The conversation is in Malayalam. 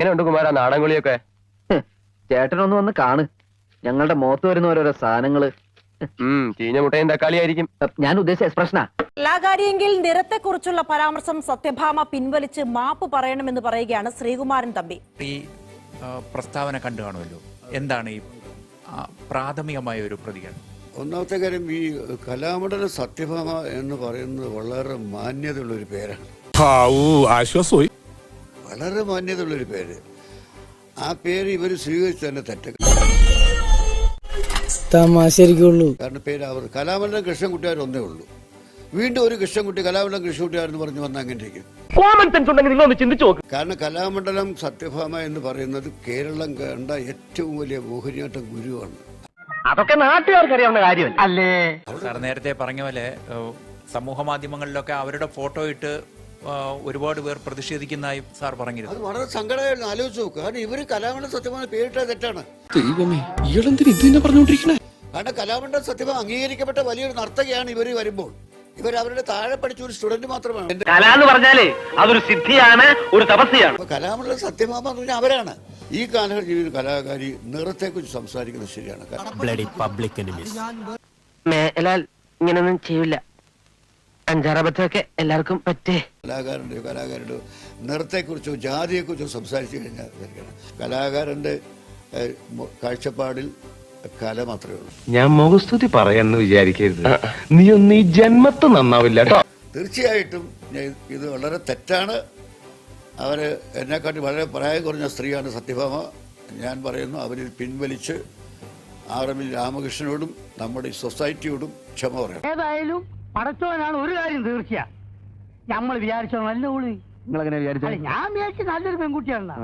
എങ്ങനെയുണ്ട് കുമാര നാടൻകുളിയൊക്കെ. ചേട്ടനൊന്ന് വന്ന് കാണ്. ഞങ്ങളുടെ മുഖത്ത് വരുന്ന ഓരോരോ സാധനങ്ങൾ. ചീഞ്ഞ മുട്ടയും തക്കാളിയായിരിക്കും. ഞാൻ ഉദ്ദേശിച്ച എക്സ്പ്രഷനാ. കലാകാരിയെങ്കിൽ നിറത്തെക്കുറിച്ചുള്ള പരാമർശം സത്യഭാമ പിൻവലിച്ച് മാപ്പ് പറയണമെന്ന് പറയുകയാണ് ശ്രീകുമാരൻ തമ്പി. ഈ പ്രസ്താവന കണ്ടു കാണുമല്ലോ. എന്താണ് ഈ പ്രാഥമികമായ ഒരു പ്രതികരണം? ഒന്നാമത്തെ കാര്യം ഈ കലാമണ്ഡല സത്യഭാമ എന്ന് പറയുന്നത് വളരെ മാന്യതയുള്ള ഒരു പേരാണ് ആശ്വാസമായി. വളരെ മാന്യതയുള്ളൊരു പേര്. ആ പേര് ഇവർ സ്വീകരിച്ചു തന്നെ തെറ്റ്. തമാശരിക്കുള്ളൂ കാരണം പേര് അവർ കലാമണ്ഡലം കൃഷ്ണൻകുട്ടിയാർ ഒന്നേ ഉള്ളൂ. വീണ്ടും ഒരു കൃഷ്ണൻകുട്ടി കലാമണ്ഡലം കൃഷ്ണൻകുട്ടിയാരെന്ന് എന്ന് പറഞ്ഞ് വന്ന അങ്ങനെ ഇരിക്കും. കാരണം കലാമണ്ഡലം സത്യഭാമ എന്ന് പറയുന്നത് കേരളം കണ്ട ഏറ്റവും വലിയ മോഹിനിയാട്ട ഗുരുവാണ്. അതൊക്കെ നാട്ടുകാർക്ക് അറിയാവുന്ന കാര്യമല്ല? അല്ലേ? സാർ നേരത്തെ പറഞ്ഞ പോലെ സമൂഹ മാധ്യമങ്ങളിലൊക്കെ അവരുടെ ഫോട്ടോ ഇട്ട് ഒരുപാട് പേർ പ്രതിഷേധിക്കുന്നതായും സാർ പറഞ്ഞിരുന്നു. അത് വളരെ സങ്കടമായിരുന്നു. ആലോചിച്ച് നോക്കുക കാരണം ഇവർ കലാമണ്ഡലം സത്യമാണ് പേരിട്ടത് തെറ്റാണ്. ദൈവമേ ഇയാളെന്തിന് പറഞ്ഞുകൊണ്ടിരിക്കണേ കാരണം കലാമണ്ഡലം സത്യഭാമ അംഗീകരിക്കപ്പെട്ട വലിയൊരു നർത്തകയാണ് ഇവർ വരുമ്പോൾ. ഇവർ അവരുടെ താഴെ പഠിച്ച ഒരു സ്റ്റുഡന്റ് മാത്രമാണ്. കല എന്ന് പറഞ്ഞാലേ അതൊരു സിദ്ധിയാണ് ഒരു തപസ്യാണ്. അപ്പൊ കലാമണ്ഡലം സത്യഭാമ എന്ന് പറഞ്ഞാൽ അവരാണ്. ഈ കാലഘട്ടത്തിൽ ജീവിത കലാകാരി നിറത്തെക്കുറിച്ച് സംസാരിക്കുന്നത് ശരിയാണ്. മേലാൽ ഇങ്ങനൊന്നും ചെയ്യില്ല അഞ്ചാറബത്തൊക്കെ എല്ലാവർക്കും പറ്റേ. കലാകാരന്റെയോ കലാകാരന്റെയോ നിറത്തെക്കുറിച്ചോ ജാതിയെക്കുറിച്ചോ സംസാരിച്ചു കഴിഞ്ഞാൽ കലാകാരന്റെ കാഴ്ചപ്പാടിൽ കല മാത്രമേ ഉള്ളൂ. ഞാൻ മുഖസ്തുതി പറയാന്ന് വിചാരിക്കരുത്. നീ ഒന്ന് ഈ ജന്മത്ത് നന്നാവില്ല കേട്ടോ. തീർച്ചയായിട്ടും ഞാൻ ഇത് വളരെ തെറ്റാണ്. അവർ എന്നെക്കാട്ടി വളരെ പ്രായം കുറഞ്ഞ സ്ത്രീയാണ് സത്യഭാമ. ഞാൻ പറയുന്നു അവരിൽ പിൻവലിച്ച് ആർ എം രാമകൃഷ്ണനോടും നമ്മുടെ ഈ സൊസൈറ്റിയോടും ക്ഷമ പറയണം. ഏതായാലും പടച്ചോനാണ് ഒരു കാര്യം തീർച്ചയാ. നമ്മൾ വിചാരിച്ചോ നല്ല ഊളി. നിങ്ങൾ എങ്ങനെ വിചാരിച്ചു ഞാൻ വിചാരിച്ച നല്ലൊരു പെൺകുട്ടിയാണ്